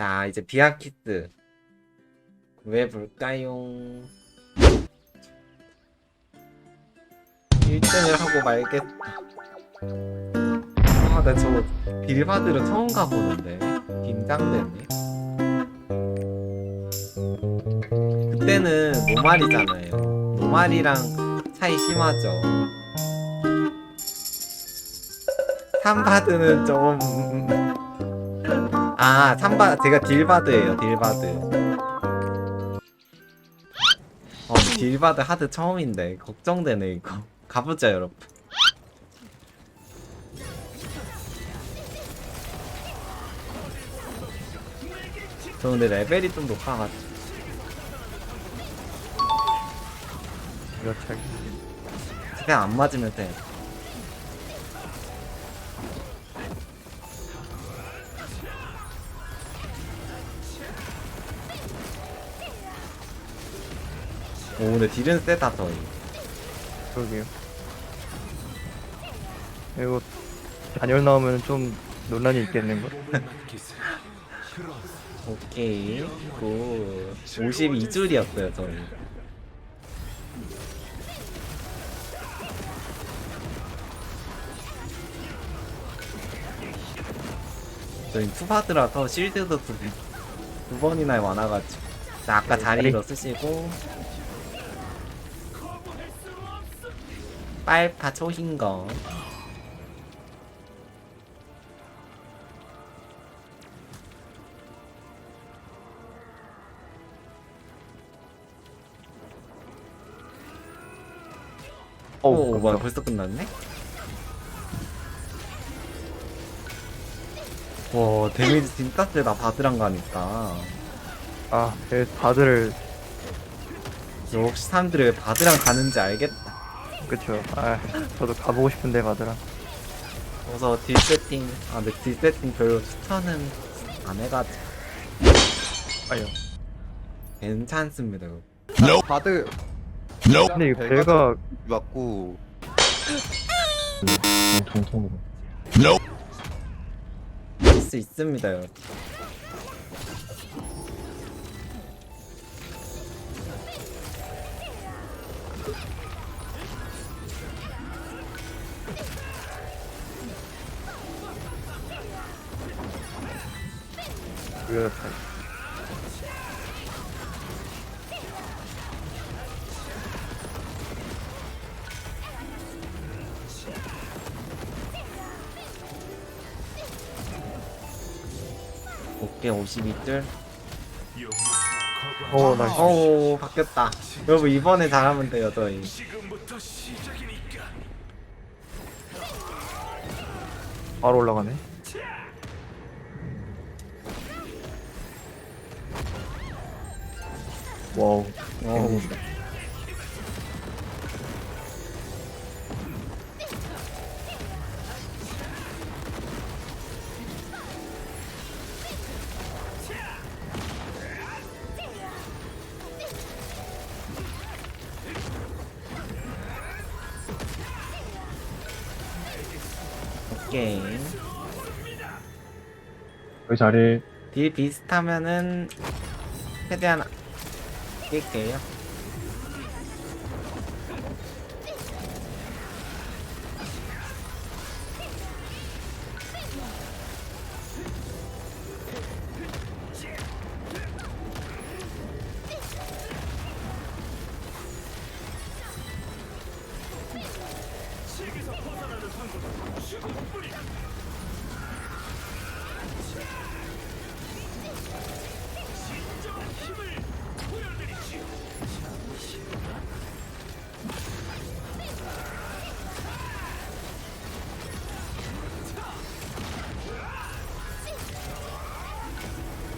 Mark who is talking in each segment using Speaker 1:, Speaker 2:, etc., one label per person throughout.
Speaker 1: 자 이제 비아키스 왜 볼까요? 1등을 하고 말겠다 아나 저 빌바드를 처음 가보는데. 긴장되네. 그때는 노말이잖아요. 노말이랑 차이 심하죠. 3바드는 좀 아, 삼바 제가 딜바드예요. 딜바드. 어, 딜바드 하드 처음인데 걱정되네 이거. 가보자 여러분. 저 근데 레벨이 좀 높아가지고
Speaker 2: 그렇죠.
Speaker 1: 그냥 안 맞으면 돼. 오 근데 딜은 세다 저희.
Speaker 2: 그러게요. 이거 단열 나오면 좀 논란이 있겠는 거.
Speaker 1: 오케이 굿 52줄이었어요 저희 저희 투바드라서 실드도 두, 번- 두 번이나 많아가지고 자 아까 자리로 쓰시고 빨파 초흰거 오,
Speaker 2: 어,
Speaker 1: 뭐야. 벌써 끝났네? 와 데미지 진짜 세다 바드랑 가니까
Speaker 2: 아, 네, 다들
Speaker 1: 역시 사람들이 왜 바드랑 가는지 알겠다
Speaker 2: 그쵸. 아, 저도 가보고 싶은데 받으라.
Speaker 1: 그래서 딜 세팅 아 근데 딜 세팅 별로 추천은 안 해가지고
Speaker 2: 아유.
Speaker 1: 괜찮습니다 이거.
Speaker 3: 바드
Speaker 2: 근데 이 배가
Speaker 3: 맞고
Speaker 1: 할수 있습니다 여러
Speaker 2: 그렇다.
Speaker 1: 오케이 52줄
Speaker 2: 어,
Speaker 1: 나오 바뀌었다 여러분 이번에 잘하면 돼요 저희
Speaker 2: 바로 올라가네.
Speaker 4: 여기 자리
Speaker 1: 딜 비슷하면은 최대한 낄게요.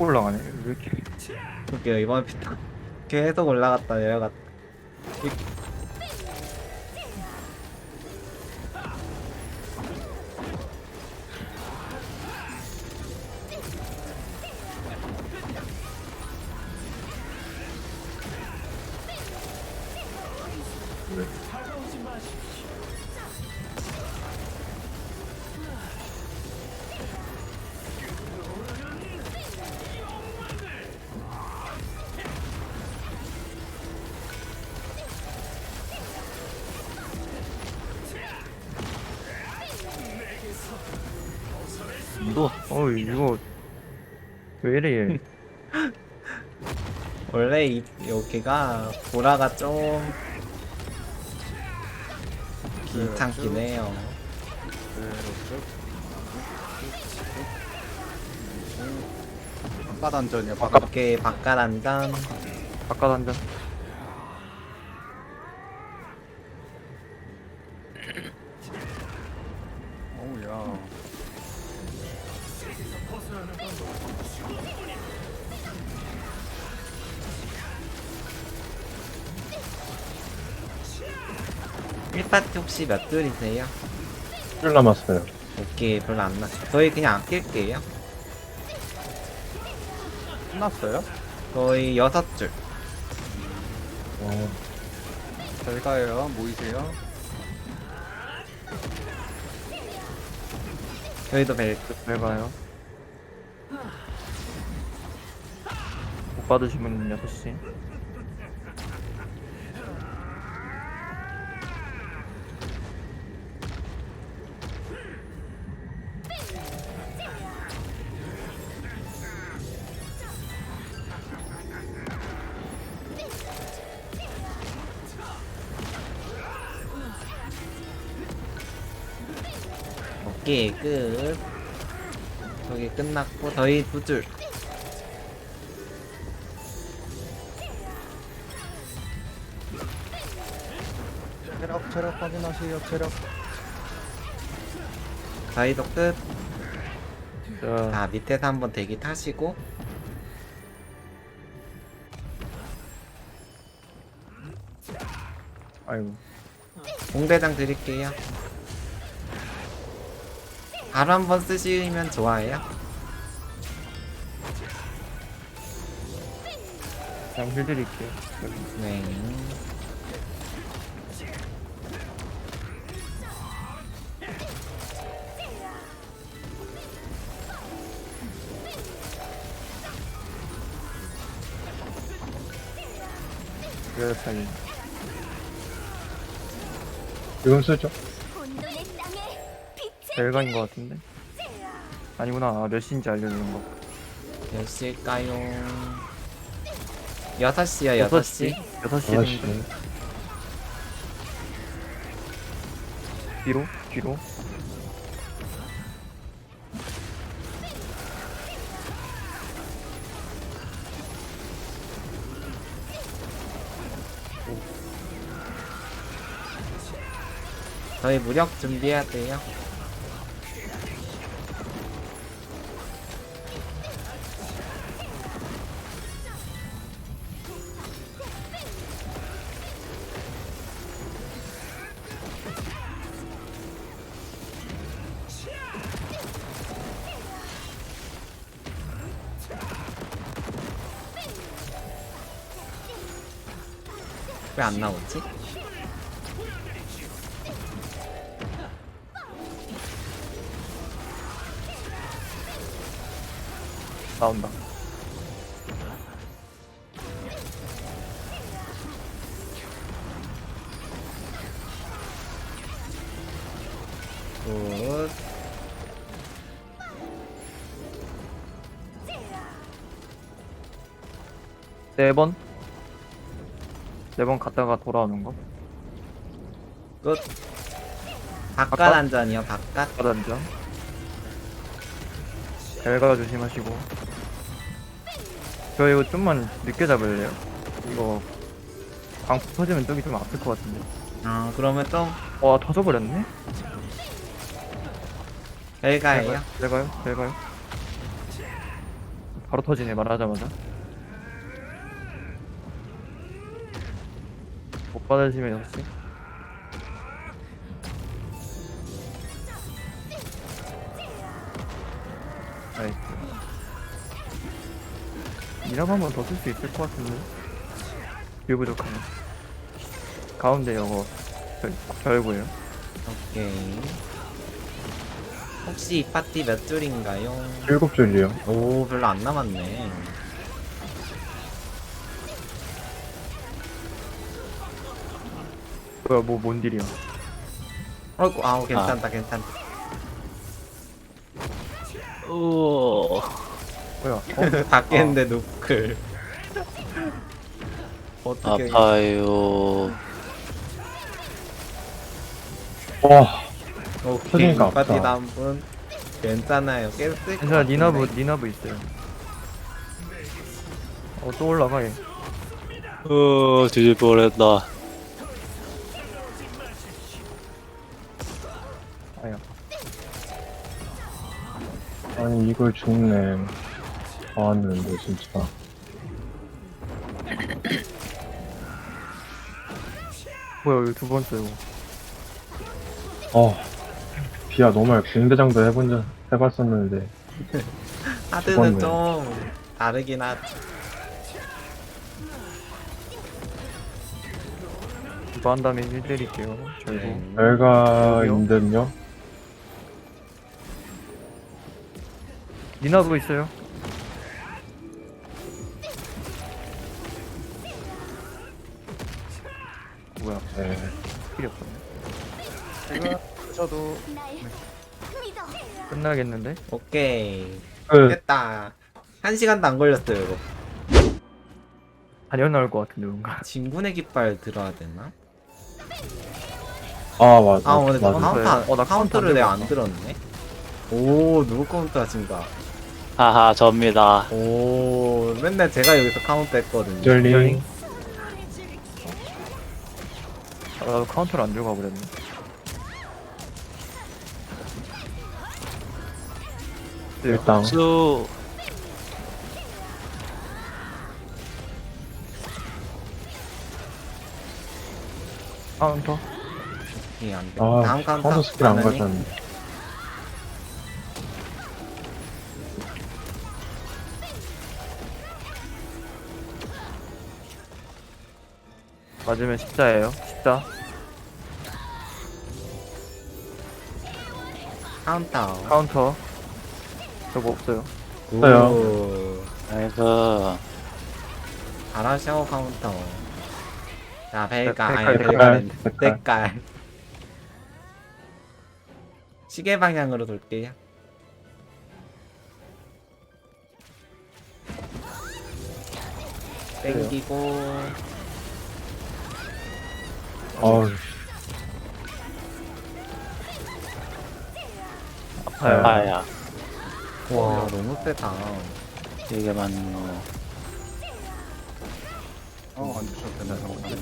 Speaker 2: 올라가네. 왜 이렇게.
Speaker 1: 볼게요. 이번 피타 계속 올라갔다 내려갔다.
Speaker 2: 어 이거 왜 이래 얘?
Speaker 1: 원래 이, 여기가 보라가 좀 귀찮긴 해요.
Speaker 3: 바깥 안전이야 바깥.
Speaker 1: 밖에 바깥 안전.
Speaker 2: 바깥 한잔
Speaker 1: 1파트 혹시 몇 줄이세요?
Speaker 4: 1 남았어요
Speaker 1: 오케이 별로 안 나. 저희 그냥 아낄게요
Speaker 3: 끝났어요?
Speaker 1: 저희 여섯 줄.
Speaker 4: 어,
Speaker 3: 잘 가요. 모이세요.
Speaker 1: 저희도
Speaker 2: 벨잘 봐요 못 받으시면 6시.
Speaker 1: 오케이 끝. 저기 끝났고 저희 두 줄.
Speaker 3: 체력 체력 확인하세요 체력
Speaker 1: 저희도 끝.
Speaker 2: 자
Speaker 1: 자 밑에서 한번 대기 타시고
Speaker 2: 아이고
Speaker 1: 공대장 드릴게요. 바로 한번 쓰시면 좋아해요.
Speaker 2: 힐 드릴게요.
Speaker 1: 네.
Speaker 2: 차이
Speaker 4: 지금 쓰죠?
Speaker 2: 벨가인 것 같은데 아니구나 아, 몇 시인지 알려주는 거
Speaker 1: 몇 시일까요? 6시요, 6시.
Speaker 2: 6시
Speaker 4: 아씨.
Speaker 2: 정도 뒤로 뒤로
Speaker 1: 저희 무력 준비해야 돼요. 왜 안 나오지?
Speaker 2: 나온다
Speaker 1: 굿.
Speaker 2: 네 번 네번 갔다가 돌아오는 거
Speaker 1: 끝. 바깥
Speaker 2: 바깥?
Speaker 1: 안전이요, 바깥.
Speaker 2: 바단전 벨가 조심하시고 저 이거 좀만 늦게 잡을래요? 이거 광폭 터지면 저기 좀 아플 것 같은데
Speaker 1: 아, 그러면 좀
Speaker 2: 와 터져버렸네?
Speaker 1: 별가예요.
Speaker 2: 내가요? 내가요? 바로 터지네 말하자마자 못 받으시면 역시 나이스 이라고 한번 더 쓸 수 있을 것 같은데 뷰 부족하네 가운데 요거 별, 별고요
Speaker 1: 오케이. 혹시 이 파티 몇 줄인가요?
Speaker 4: 일곱 줄이요.
Speaker 1: 오, 별로 안 남았네.
Speaker 2: 뭐야 뭐뭔 딜이야
Speaker 1: 어이구, 아우, 괜찮다, 괜찮다.
Speaker 5: 오.
Speaker 2: 뭐야? 어?
Speaker 1: 다 깼는데 누클. 어떻게
Speaker 5: 아파요.
Speaker 4: 와,
Speaker 1: 오케이
Speaker 4: 터지니까 아프다.
Speaker 1: 파티 다음 분 괜찮아요 깼을 것
Speaker 2: 괜찮아 니나부
Speaker 1: 같은데.
Speaker 2: 니나부 있어요. 어또 올라가 얘.
Speaker 5: 어, 뒤질 뻔했다.
Speaker 4: 이걸 죽네. 나왔는데, 진짜.
Speaker 2: 뭐야 여기 두 번째 이거.
Speaker 4: 어, 비야, 너무 공대장도 해본 적, 해봤었는데.
Speaker 1: 하드는. 좀 다르긴 하지
Speaker 2: 이거 한 다음에 힐 때릴게요. 결국.
Speaker 1: 네.
Speaker 4: 별가인데요?
Speaker 2: 니나부 있어요. 뭐야
Speaker 4: 네.
Speaker 2: 필요 없었네.
Speaker 3: 제가 저도
Speaker 6: 날 믿어.
Speaker 2: 끝나겠는데?
Speaker 1: 오케이
Speaker 4: 끝.
Speaker 1: 됐다 한 시간도 안 걸렸어요 이거
Speaker 2: 단연 나올 것 같은데 뭔가.
Speaker 1: 진군의 깃발 들어야 되나?
Speaker 4: 아, 맞아.
Speaker 1: 아
Speaker 4: 맞아.
Speaker 2: 카운터. 어, 나 카운터
Speaker 1: 카운터를
Speaker 2: 안
Speaker 1: 내가 안. 들었네 오 누구 카운터 하신가
Speaker 5: 하하, 접니다.
Speaker 1: 오 맨날 제가 여기서 카운터 했거든요
Speaker 4: 젤링.
Speaker 2: 아, 나도 카운터를 안 들고 가버렸네.
Speaker 4: 일당.
Speaker 5: 수.
Speaker 2: 카운터.
Speaker 1: 예, 안 돼.
Speaker 4: 아,
Speaker 1: 다음 카운터
Speaker 4: 카운터 스킬 안? 가졌네.
Speaker 2: 맞으면 십자예요. 십자.
Speaker 1: 카운터
Speaker 2: 카운터. 저거 없어요.
Speaker 4: 없어요.
Speaker 1: 오,
Speaker 5: 나이스.
Speaker 1: 잘하셔 카운터 자 벨가
Speaker 2: 벨-
Speaker 1: 아니
Speaker 2: 벨-
Speaker 1: 벨가는
Speaker 4: 벨-
Speaker 1: 색깔 시계 방향으로 돌게요 땡기고
Speaker 4: 어우,
Speaker 2: 아파요.
Speaker 5: 아야.
Speaker 1: 와 너무 세다
Speaker 5: 이게 맞노.
Speaker 3: 어, 안 주셔도 된다 생각합니다.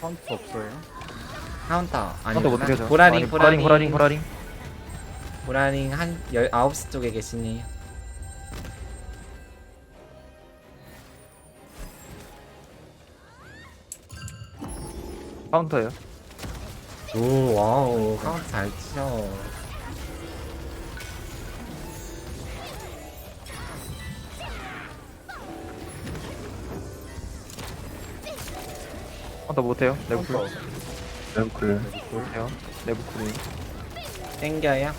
Speaker 3: 카운트 없어요?
Speaker 1: 카운터
Speaker 2: 카운터 어떻게
Speaker 1: 아니구나
Speaker 2: 하죠?
Speaker 1: 보라링
Speaker 2: 보라링,
Speaker 1: 보라링
Speaker 2: 보라링, 보라링.
Speaker 1: 보라링 한 19시 쪽에 계시네
Speaker 2: 카운터예요.
Speaker 1: 오 와우 카운터 잘 치셔
Speaker 2: 카운터 못해요. 내부 쿨.
Speaker 3: 카운터.
Speaker 4: 레브클.
Speaker 2: 못해요. 내부 쿨이.
Speaker 1: 땡겨요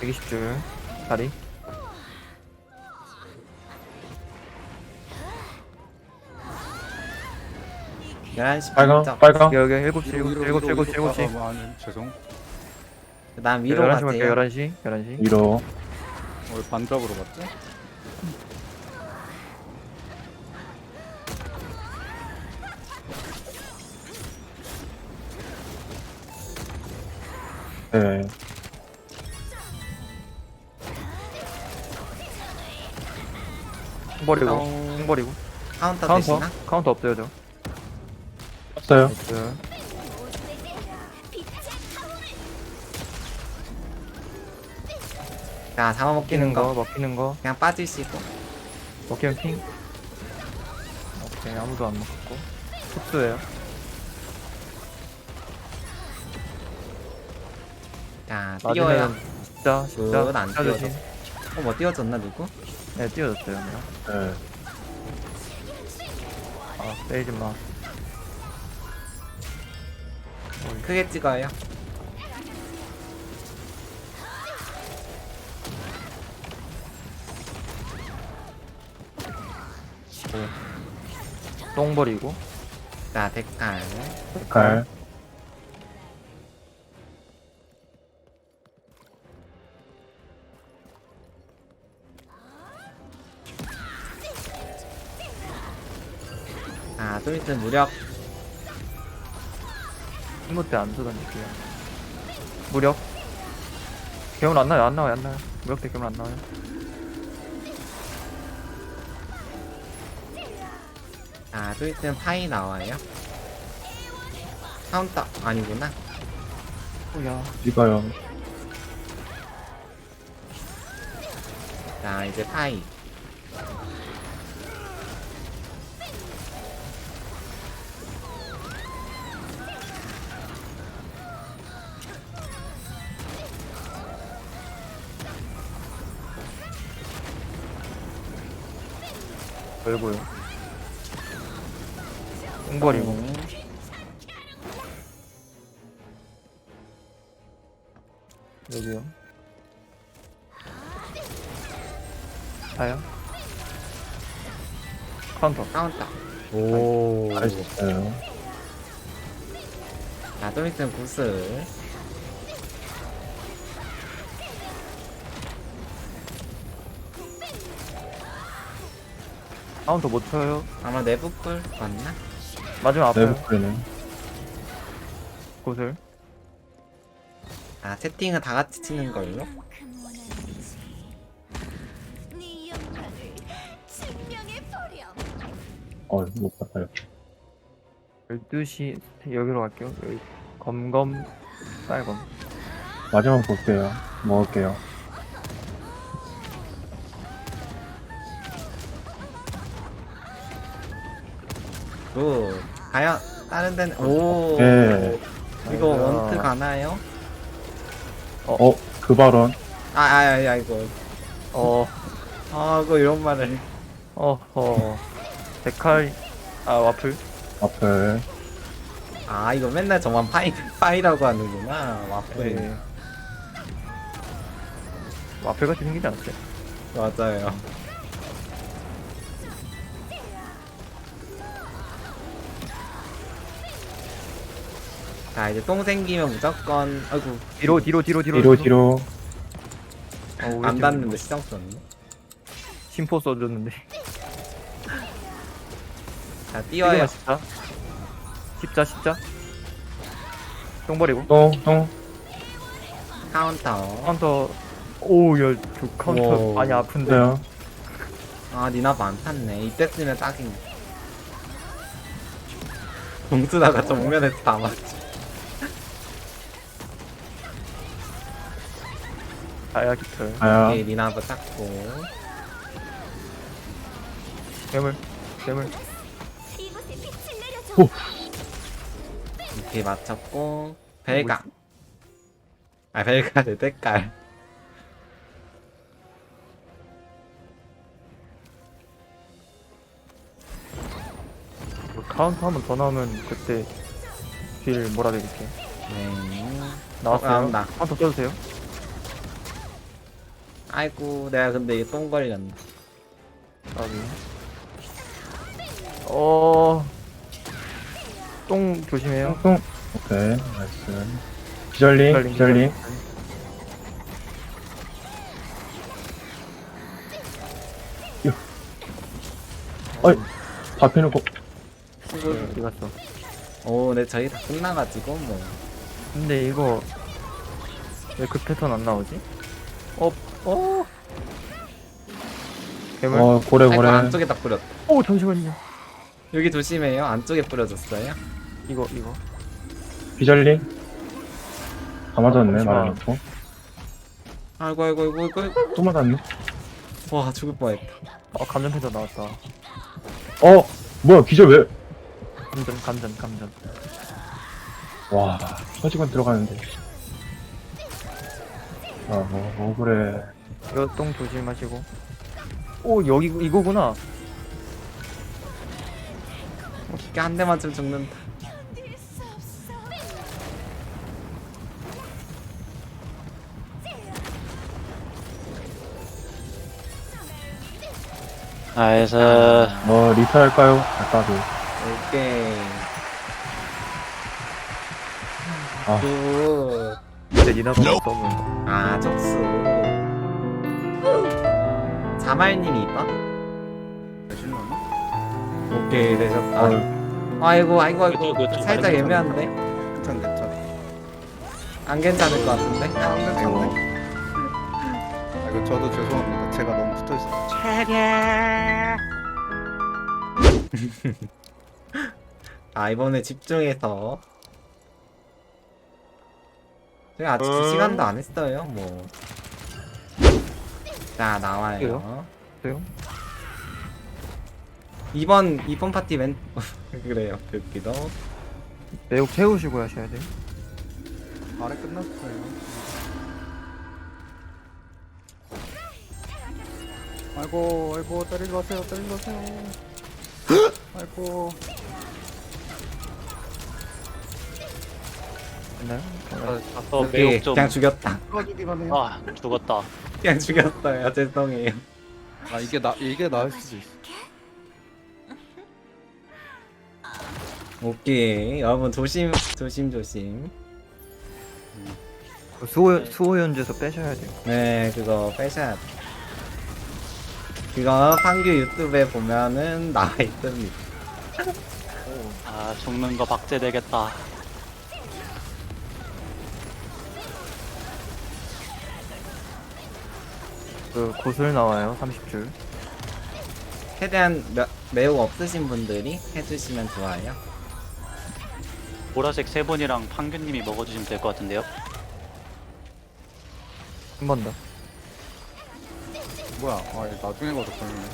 Speaker 2: 120줄. 다리.
Speaker 1: 열한 시
Speaker 4: 빨강,
Speaker 1: 반짝
Speaker 4: 빨강.
Speaker 2: 여기, 여기 7시, 7시, 7시, 7시, 7시.
Speaker 3: 아, 아니, 죄송.
Speaker 1: 난 위로
Speaker 2: 11시 갈게요,
Speaker 1: 가세요
Speaker 2: 11시. 11시.
Speaker 4: 위로.
Speaker 3: 왜 반짝으로 갔지?
Speaker 4: 네.
Speaker 2: 버리고.
Speaker 1: 어,
Speaker 2: 버리고.
Speaker 1: 카운터
Speaker 2: 카운터.
Speaker 1: 되시나?
Speaker 2: 카운터 없어요, 저. 없어요.
Speaker 1: 자 잡아먹기는
Speaker 2: 먹히는 거,
Speaker 1: 거
Speaker 2: 먹히는 거.
Speaker 1: 그냥 빠지시고
Speaker 2: 먹히면 핑. 오케이, 아무도 안 먹고. 흡수예요.
Speaker 1: 자 뛰어요
Speaker 2: 맞으면 십자, 십자.
Speaker 1: 굿, 안 띄워져.
Speaker 2: 조심.
Speaker 1: 어뭐 뛰어졌나 누구?
Speaker 2: 네, 띄워졌어요, 그냥.
Speaker 4: 네.
Speaker 2: 아, 때리지 마.
Speaker 1: 크게 찍어요.
Speaker 2: 똥 버리고
Speaker 1: 자, 데칼.
Speaker 4: 칼.
Speaker 1: 자, 좀 있으면 무력
Speaker 2: 신고 때안 쏟아낼게요. 무력. 괴물 안 나요, 안 나와요, 안 나와요. 무력 때 괴물 안 나와요.
Speaker 1: 자, 좀 있으면 파이 나와요. 카운터 아니구나.
Speaker 2: 오야.
Speaker 4: 이거요.
Speaker 1: 자, 이제 파이.
Speaker 2: 열고요. 똥버리고.
Speaker 1: 음,
Speaker 2: 여기요. 자요. 카운터.
Speaker 1: 카운터.
Speaker 4: 오. 잘했어요.
Speaker 1: 자, 좀 있으면 구슬.
Speaker 2: 카운터 못 쳐요.
Speaker 1: 아마 내부풀 맞나?
Speaker 2: 마지막 아파요.
Speaker 4: 네브클리네.
Speaker 2: 곳을.
Speaker 1: 아, 세팅은 다 같이 치는 걸로?
Speaker 6: 네.
Speaker 4: 어, 못 봤어요.
Speaker 2: 12시 여기로 갈게요. 여기 검검 쌀검.
Speaker 4: 마지막 볼게요. 먹을게요.
Speaker 1: 굿. 가요. 다른 데는, 오.
Speaker 4: 네.
Speaker 1: 이거. 원트 가나요?
Speaker 4: 어, 그 발언.
Speaker 1: 아, 아, 아, 아, 이거.
Speaker 2: 어,
Speaker 1: 아, 이거 이런 말을.
Speaker 2: 어, 어. 데칼, 아, 와플.
Speaker 4: 앞을.
Speaker 1: 아, 이거 맨날 저만 파이, 파이라고 하는구나. 와플.
Speaker 2: 네. 와플 같이 생기지 않았어요?
Speaker 1: 맞아요. 자, 이제 똥 생기면 무조건, 아이고,
Speaker 2: 뒤로, 뒤로, 뒤로, 뒤로.
Speaker 4: 뒤로, 뒤로.
Speaker 2: 어, 우리
Speaker 1: 안
Speaker 2: 팀
Speaker 1: 닿는데 시정 썼네.
Speaker 2: 심포 써줬는데.
Speaker 1: 자, 뛰어요.
Speaker 2: 십자. 십자, 십자. 똥 버리고.
Speaker 4: 똥, 똥.
Speaker 1: 카운터.
Speaker 2: 카운터. 오, 야, 저 카운터
Speaker 1: 오.
Speaker 2: 많이 아픈데.
Speaker 4: 돼요.
Speaker 1: 아, 니나도 안 탔네. 이때 쓰면 딱이네. 동수다가 정면에서 다 맞지.
Speaker 2: 아야, 깃털.
Speaker 4: 아야.
Speaker 1: 오케이, 니나도 탔고.
Speaker 2: 괴물. 괴물.
Speaker 6: 이곳에 빛을 내려줘.
Speaker 4: 오.
Speaker 1: 이렇게 맞췄고. 벨가. 아, 벨가 내 색깔.
Speaker 2: 뭐 카운터 한번 더 나오면 그때 딜 몰아드릴게.
Speaker 1: 네.
Speaker 2: 나왔어요.
Speaker 1: 어, 나온다.
Speaker 2: 카운터 써주세요.
Speaker 1: 아이고, 내가 근데 이게 똥 걸렸네.
Speaker 2: 여기. 어. 똥 조심해요.
Speaker 4: 똥, 똥. 오케이. 나이스. 기절링, 기절링. 어이, 다 펴놓고.
Speaker 2: 네, 어디 갔어?
Speaker 1: 오, 네, 저희 다 끝나가지고, 뭐.
Speaker 2: 근데 이거 왜 그 패턴 안 나오지? 어, 어. 괴물.
Speaker 4: 어, 고래,
Speaker 1: 아이고,
Speaker 4: 고래.
Speaker 1: 안쪽에다 뿌렸다.
Speaker 2: 오 잠시만요.
Speaker 1: 여기 조심해요. 안쪽에 뿌려줬어요.
Speaker 2: 이거 이거.
Speaker 4: 기절링. 다 맞았네,
Speaker 2: 잠시만.
Speaker 4: 말해놓고.
Speaker 1: 아이고, 아이고, 아이고, 아이고, 아이고.
Speaker 4: 또 맞았네.
Speaker 1: 와, 죽을 뻔했다.
Speaker 2: 어 감전 패턴 나왔다.
Speaker 4: 어, 뭐야, 기절 왜?
Speaker 2: 감전 감전 감전.
Speaker 4: 와, 서지건 들어가는데. 아, 뭐, 뭐, 그래.
Speaker 2: 이거 똥 조심하시고. 오 여기 이거구나.
Speaker 1: 이게 한 대만 좀 죽는다.
Speaker 6: 견딜 수 없어.
Speaker 5: 나이스.
Speaker 4: 뭐, 리타 할까요? 아까도.
Speaker 1: 오케이.
Speaker 4: 아.
Speaker 1: 굿.
Speaker 2: 근데 니나도 너무.
Speaker 1: 아, 촉수. 자말님이 2번? 오케이, 되셨다.
Speaker 4: 어,
Speaker 1: 아이고 아이고 아이고
Speaker 5: 그쪽
Speaker 1: 살짝. 애매한데
Speaker 3: 괜찮 괜찮.
Speaker 1: 안 괜찮을 것 같은데
Speaker 3: 아, 괜찮네. 아이고 저도 죄송합니다. 제가 너무 붙어 있어.
Speaker 1: 아 이번에 집중해서 제가 아직 두 시간도 안 했어요 뭐 자 나와요
Speaker 2: 그래요? 그래요?
Speaker 1: 2번 2번 파티 맨 그래요 여기도
Speaker 2: 매우 채우시고 하셔야 돼요.
Speaker 3: 아래 끝났어요. 아이고 아이고 때리지 마세요 때리지 마세요. 아이고
Speaker 2: 됐나요?
Speaker 5: 어,
Speaker 1: 여기
Speaker 5: 매혹 좀.
Speaker 1: 그냥 죽였다
Speaker 3: 해요.
Speaker 5: 아, 죽었다.
Speaker 1: 그냥 죽였어요 죄송해요
Speaker 3: 아 이게 나 이게 나을 수도 있어.
Speaker 1: 오케이 여러분 조심 조심 조심
Speaker 2: 그 수호 수호 연주에서 빼셔야 돼요.
Speaker 1: 네 그거 빼셔야 돼 그거 판규 유튜브에 보면은 나와 있습니다
Speaker 5: 아, 죽는 거 박제되겠다.
Speaker 2: 그 고술 나와요. 30줄.
Speaker 1: 최대한 매, 매우 없으신 분들이 해주시면 좋아요
Speaker 5: 보라색 세 분이랑 판규님이 먹어주시면 될 것 같은데요.
Speaker 2: 한 번 더.
Speaker 3: 뭐야? 아 이거 나중에 가서 걸리네.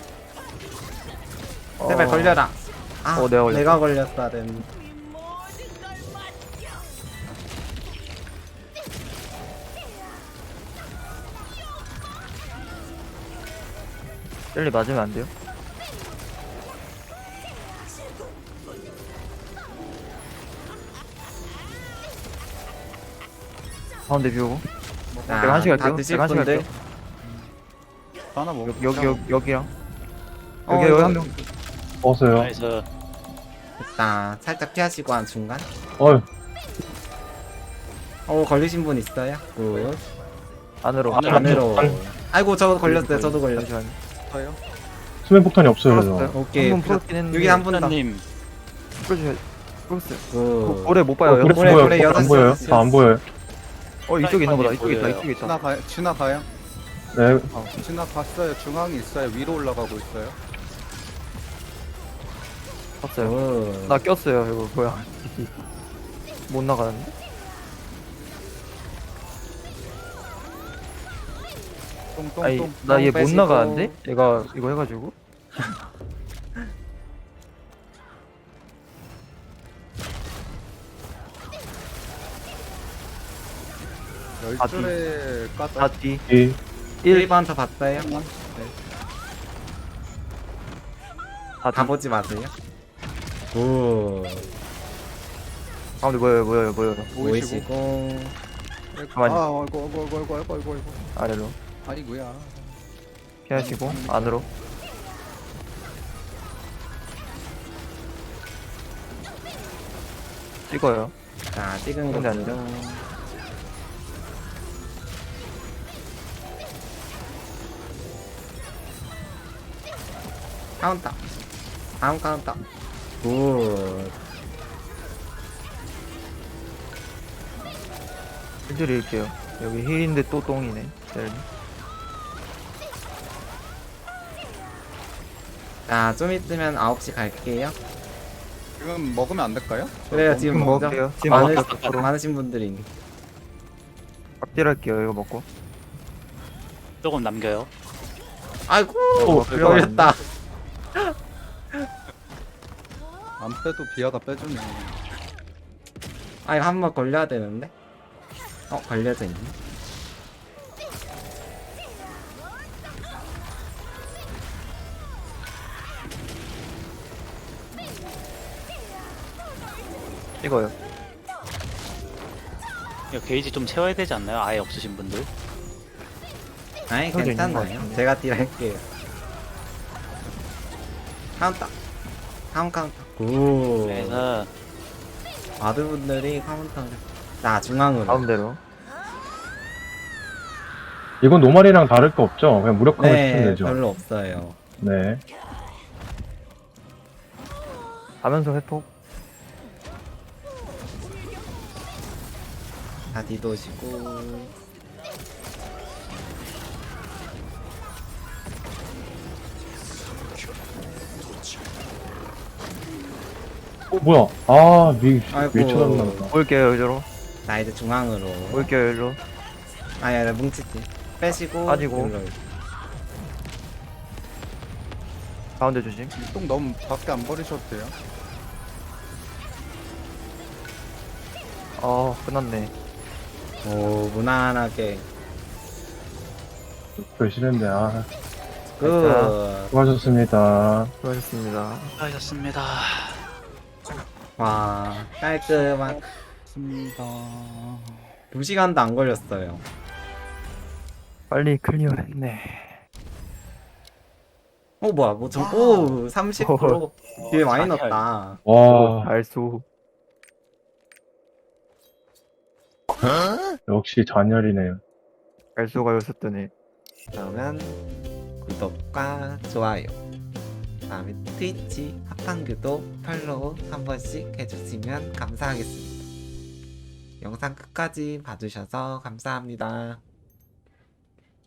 Speaker 1: 제발
Speaker 2: 어,
Speaker 1: 걸려라 아
Speaker 2: 어, 내가 걸렸다.
Speaker 1: 내가 걸렸어야 되는
Speaker 2: 젤리 맞으면 안 돼요? 가운데 비우고
Speaker 1: 자,
Speaker 2: 제가 한시
Speaker 1: 다
Speaker 2: 갈게요.
Speaker 1: 드실
Speaker 2: 제가 한시
Speaker 1: 분들
Speaker 2: 갈게요.
Speaker 3: 하나 먹.
Speaker 2: 여기 여기 여기 여기랑
Speaker 1: 어,
Speaker 2: 여기 여기
Speaker 1: 이거-
Speaker 2: 한 명.
Speaker 4: 어서요.
Speaker 5: 나이스.
Speaker 1: 됐다 살짝 피하시고 한 중간
Speaker 4: 어휴,
Speaker 1: 어 걸리신 분 있어요? 굿
Speaker 2: 안으로.
Speaker 5: 안으로.
Speaker 1: 안으로
Speaker 4: 안-
Speaker 1: 아이고 저 걸렸어요 저도 걸렸어요
Speaker 2: 잠시만요.
Speaker 3: 어요?
Speaker 4: 수면 폭탄이 없어요.
Speaker 2: 풀었어요.
Speaker 4: 저.
Speaker 1: 오케이
Speaker 2: 한번 풀었긴 했는데.
Speaker 1: 여기 한분더
Speaker 5: 님
Speaker 2: 풀어주셔야 풀었어요.
Speaker 1: 굿
Speaker 2: 볼에 못
Speaker 4: 어,
Speaker 2: 봐요.
Speaker 4: 그래
Speaker 1: 그래,
Speaker 4: 보여요.
Speaker 1: 그래, 여섯
Speaker 4: 안
Speaker 1: 시,
Speaker 4: 보여요.
Speaker 1: 여섯 시,
Speaker 4: 다 안
Speaker 1: 여섯
Speaker 4: 보여요.
Speaker 2: 어 이쪽에 있나 보다. 이쪽에 있다.
Speaker 5: 보여요.
Speaker 2: 이쪽에 있다.
Speaker 3: 지나가 지나가요?
Speaker 4: 네,
Speaker 3: 지나갔어요. 중앙에 있어요. 위로 올라가고 있어요.
Speaker 2: 봤어요. 굿나 꼈어요. 이거 뭐야? 못 나가는데?
Speaker 3: 똥똥똥.
Speaker 2: 아니 나 얘 못. 나가는데? 얘가 이거 해가지고
Speaker 3: 열줄에 까다.
Speaker 2: 다 뒤. 이1
Speaker 1: 1번 더 봤어요?
Speaker 2: 다
Speaker 1: 다
Speaker 2: 뒤.
Speaker 1: 보지 마세요 굿
Speaker 2: 가운데 뭐예요? 뭐예요? 뭐예요?
Speaker 3: 보이시고.
Speaker 1: 보이시고.
Speaker 3: 아, 아이고 아이고 아이고 아이고 아이고 아이고 아이고.
Speaker 2: 아래로
Speaker 3: 아이고야.
Speaker 2: 피하시고 안으로. 찍어요.
Speaker 1: 자 찍은
Speaker 2: 근데 안
Speaker 1: 것대로 카운터 다음 카운터 굿
Speaker 2: 해드릴게요. 여기 힐인데 또 똥이네. 젤리.
Speaker 1: 자, 좀 있으면 9시 갈게요.
Speaker 3: 지금 먹으면 안 될까요? 저
Speaker 1: 그래요, 지금 먼저.
Speaker 2: 먹을게요. 지금
Speaker 1: 많으,
Speaker 2: 먹을게요.
Speaker 1: 많으신 분들이.
Speaker 2: 박딜할게요. 이거 먹고.
Speaker 5: 조금 남겨요.
Speaker 1: 아이고,
Speaker 2: 어,
Speaker 1: 걸렸다.
Speaker 3: 안 빼도 비아가 빼주네.
Speaker 1: 아, 이거 한 번 걸려야 되는데. 어, 걸려져 있네.
Speaker 2: 찍어요.
Speaker 5: 이거 게이지 좀 채워야 되지 않나요? 아예 없으신 분들.
Speaker 2: 있는
Speaker 1: 괜찮아요.
Speaker 2: 같은데.
Speaker 1: 제가 딜 할게요. 카운터. 다음 카운터. 굿.
Speaker 5: 그래서
Speaker 1: 와드분들이 카운터를. 자, 중앙으로.
Speaker 2: 가운데로.
Speaker 4: 이건 노말이랑 다를 거 없죠. 그냥 무력화만 시키면
Speaker 1: 네,
Speaker 4: 되죠.
Speaker 1: 별로 없어요.
Speaker 4: 네.
Speaker 2: 가면서 회폭.
Speaker 1: 다 뒤도시고
Speaker 4: 어, 뭐야? 아, 미,
Speaker 1: 아이고.
Speaker 4: 밀쳐졌나 보다.
Speaker 2: 올게요 여기로
Speaker 1: 나 이제 중앙으로
Speaker 2: 올게요 여기로
Speaker 1: 아야 나 뭉치지 빼시고
Speaker 2: 빠지고.
Speaker 1: 일로.
Speaker 2: 가운데 조심
Speaker 3: 똥 너무 밖에 안 버리셔도 돼요.
Speaker 2: 어 끝났네
Speaker 1: 오 무난하게.
Speaker 4: 그 싫은데, 아.
Speaker 1: 굿
Speaker 4: 수고하셨습니다.
Speaker 2: 수고하셨습니다.
Speaker 5: 수고하셨습니다.
Speaker 1: 와 깔끔한
Speaker 3: 좋습니다.
Speaker 1: 2시간도 안 걸렸어요.
Speaker 2: 빨리 클리어했네.
Speaker 1: 어 뭐야 뭐좀오 30% 뒤에 많이 넣었다.
Speaker 4: 와,
Speaker 2: 알수
Speaker 4: 역시 잔열이네요.
Speaker 2: 알수가 요었더니
Speaker 1: 그러면 구독과 좋아요 다음에 트위치 합판규도 팔로우 한 번씩 해주시면 감사하겠습니다. 영상 끝까지 봐주셔서 감사합니다